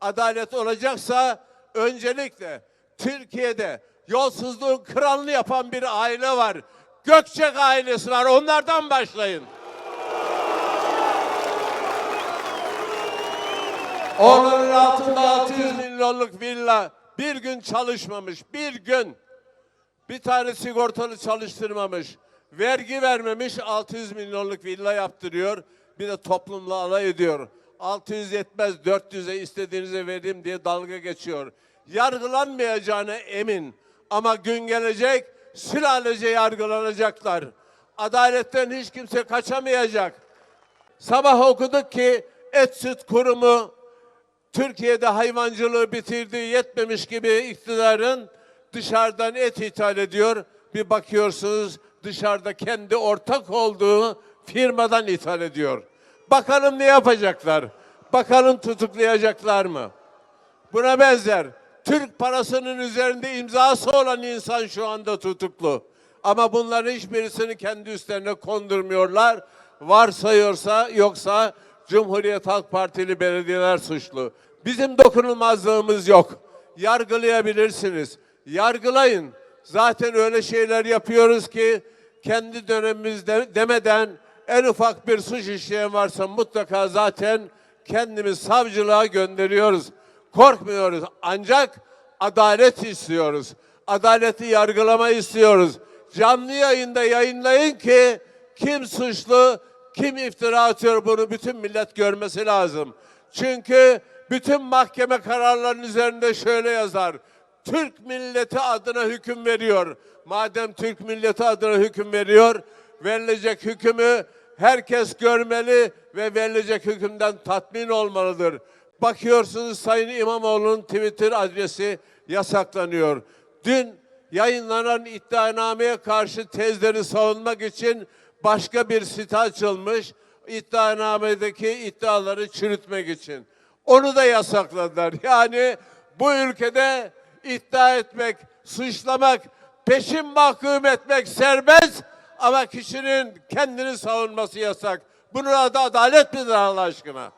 adalet olacaksa öncelikle Türkiye'de yolsuzluğun kralını yapan bir aile var. Gökçek ailesi var. Onlardan başlayın. Onların altında 600 milyonluk villa bir gün çalışmamış. Bir gün. Bir tane sigortalı çalıştırmamış. Vergi vermemiş 600 milyonluk villa yaptırıyor. Bir de toplumla alay ediyor. 600 yetmez 400'e istediğinize vereyim diye dalga geçiyor. Yargılanmayacağına emin. Ama gün gelecek sülalece yargılanacaklar. Adaletten hiç kimse kaçamayacak. Sabah okuduk ki et süt kurumu Türkiye'de hayvancılığı bitirdiği yetmemiş gibi iktidarın dışarıdan et ithal ediyor. Bir bakıyorsunuz dışarıda kendi ortak olduğu firmadan ithal ediyor. Bakalım ne yapacaklar? Bakalım tutuklayacaklar mı? Buna benzer. Türk parasının üzerinde imzası olan insan şu anda tutuklu. Ama bunların hiçbirisini kendi üstlerine kondurmuyorlar. Varsayıyorsa yoksa Cumhuriyet Halk Partili belediyeler suçlu. Bizim dokunulmazlığımız yok. Yargılayabilirsiniz. Yargılayın. Zaten öyle şeyler yapıyoruz ki kendi dönemimizde demeden en ufak bir suç işleyen varsa mutlaka zaten kendimiz savcılığa gönderiyoruz. Korkmuyoruz. Ancak adalet istiyoruz. Adaleti yargılama istiyoruz. Canlı yayında yayınlayın ki kim suçlu, kim iftira atıyor bunu bütün millet görmesi lazım. Çünkü bütün mahkeme kararlarının üzerinde şöyle yazar. Türk milleti adına hüküm veriyor. Madem Türk milleti adına hüküm veriyor, verilecek hükmü herkes görmeli ve verilecek hükümden tatmin olmalıdır. Bakıyorsunuz Sayın İmamoğlu'nun Twitter adresi yasaklanıyor. Dün yayınlanan iddianameye karşı tezleri savunmak için başka bir site açılmış. İddianamedeki iddiaları çürütmek için. Onu da yasakladılar. Yani bu ülkede iddia etmek, suçlamak, peşin mahkum etmek serbest ama kişinin kendini savunması yasak. Bunun adı adalet midir Allah aşkına?